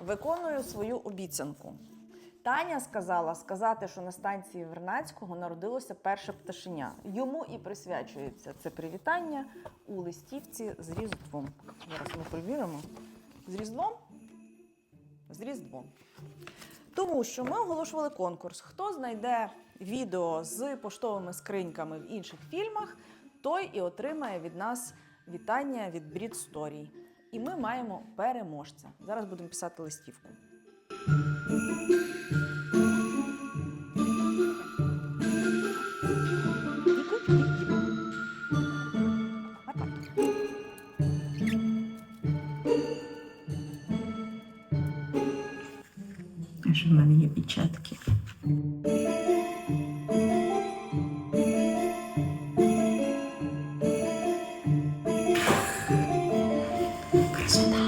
виконую свою обіцянку. Таня сказала сказати, що на станції Вернацького народилося перше пташеня. Йому і присвячується це привітання у листівці з Різдвом. Зараз ми перевіримо. З Різдвом? З Різдвом. Тому що ми оголошували конкурс. Хто знайде відео з поштовими скриньками в інших фільмах, той і отримає від нас вітання від Брід Story. І ми маємо переможця. Зараз будемо писати листівку. Що в мене є печатки? 是他。